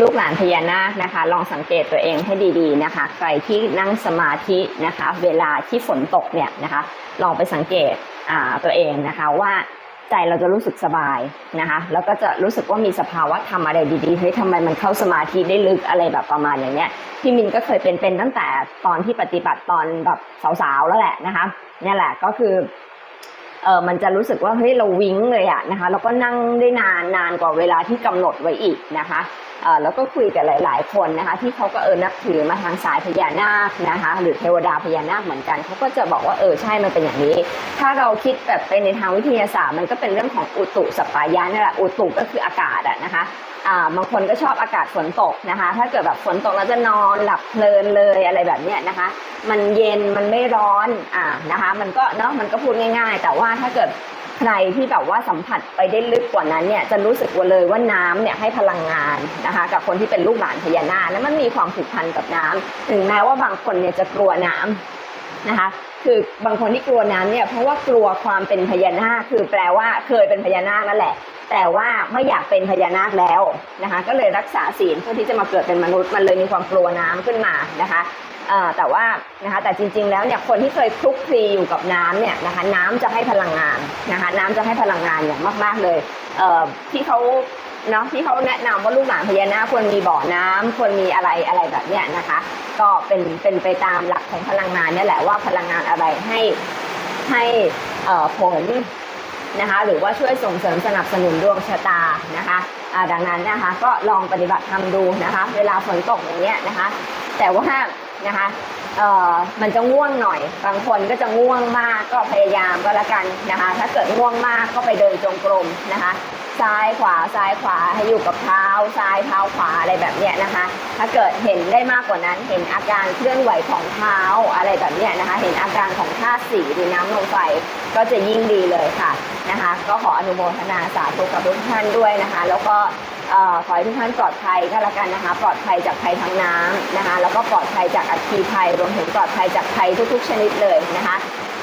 ลูกหลานพญานาคนะคะ ลองสังเกตตัวเองให้ดีๆนะคะ ใครที่นั่งสมาธินะคะ เวลาที่ฝนตกเนี่ยนะคะ ลองไปสังเกตตัวเองนะคะว่าใจเราจะรู้สึกสบายนะคะ แล้วก็จะรู้สึกว่ามีสภาวะทำอะไรดีๆเฮ้ยทำไมมันเข้าสมาธิได้ลึกอะไรแบบประมาณอย่างเนี้ยพี่มินก็เคยเป็นเป็นตั้งแต่ตอนที่ปฏิบัติตอนแบบสาวๆแล้วแหละนะคะเนี่ยแหละก็คือเออมันจะรู้สึกว่าเฮ้ยเราวิ้งเลยอะนะคะแล้วก็นั่งได้นานนานกว่าเวลาที่กำหนดไว้อีกนะคะ แล้วก็คุยกับหลาย ๆ คนนะคะ ที่เขาก็เออนับถือมาทางสายพญานาคนะคะ หรือเทวดาพญานาคเหมือนกันเขาก็จะบอกว่าเออใช่มันเป็นอย่างนี้ ถ้าเราคิดแบบไปในทางวิทยาศาสตร์ มันก็เป็นเรื่องของอุตุสปายะนั่แหละอุตุก็คืออากาศอะนะคะอ่าบางคนก็ชอบอากาศฝนตกนะคะ ถ้าเกิดแบบฝนตกแล้วจะนอนหลับเพลินเลยอะไรแบบเนี้ยนะคะ มันเย็นมันไม่ร้อนอ่านะคะ มันก็เนาะมันก็พูดง่าย ๆ แต่ว่าถ้าเกิด ใครที่แบบว่าสัมผัสไปได้ลึกกว่านั้นเนี่ยจะรู้สึกว่าเลยว่าน้ำเนี่ยให้พลังงานนะคะ กับคนที่เป็นลูกหลานพญานาคแล้วมันมีความผูกพันกับน้ำถึงแม้ว่าบางคนเนี่ยจะกลัวน้ำนะคะ คือบางคนที่กลัวน้ำเนี่ยเพราะว่ากลัวความเป็นพญานาคคือแปลว่าเคยเป็นพญานาคนั่นแหละ แต่ว่าไม่อยากเป็นพญานาคแล้วนะคะ ก็เลยรักษาศีลเพื่อที่จะมาเกิดเป็นมนุษย์มันเลยมีความกลัวน้ำขึ้นมานะคะ แต่ว่านะคะแต่จริงๆแล้วเนี่ยคนที่เคยคลุกคลีอยู่กับน้ำเนี่ยนะคะน้ำจะให้พลังงานนะคะน้ำจะให้พลังงานอย่างมาก ๆเลยเที่เขาเนาะที่เขาแนะนำว่าลูกหลานพญานาคควรมีบ่อน้ำควรมีอะไรอะไรแบบเนี้ยนะคะ ก็เป็นเป็นไปตามหลักของพลังงานเนี่ยแหละว่าพลังงานอะไรให้ให้เอ่อผลนะคะหรือว่าช่วยส่งเสริมสนับสนุนดวงชะตานะคะดังนั้นนะคะก็ลองปฏิบัติทำดูนะคะ เวลาฝนตกอย่างเงี้ยนะคะ แต่ว่านะคะเอ่อมันจะง่วงหน่อย บางคนก็จะง่วงมากก็พยายามก็แล้วกันนะคะ ถ้าเกิดง่วงมากก็ไปเดินจงกรมนะคะ ซ้ายขวาซ้ายขวาให้อยู่กับเท้าซ้ายเท้าขวาอะไรแบบเนี้ยนะคะ ถ้าเกิดเห็นได้มากกว่านั้น เห็นอาการเคลื่อนไหวของเท้าอะไรแบบเนี้ยนะคะ เห็นอาการของธาตุสีหรือน้ำลมไฟก็จะยิ่งดีเลยค่ะนะคะ ก็ขออนุโมทนาสาธุกับทุกท่านด้วยนะคะ แล้วก็ขอให้ทุกท่านปลอดภัยก็แล้วกันนะคะ ปลอดภัยจากภัยทางน้ำนะคะ แล้วก็ปลอดภัยจากอัคคีภัยรวมถึงปลอดภัยจากภัยทุกๆ ชนิดเลยนะคะ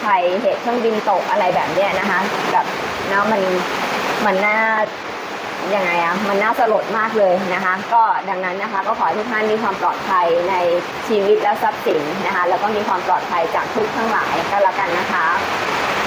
ภัยเหตุเครื่องบินตกอะไรแบบเนี้ยนะคะ แบบเนาะมัน มันน่ายังไงอะมันน่าสลดมากเลยนะคะ ก็ดังนั้นนะคะ ก็ขอให้ทุกท่านมีความปลอดภัยในชีวิตและทรัพย์สินนะคะ แล้วก็มีความปลอดภัยจากทุกข์ทั้งหลายก็แล้วกันนะคะ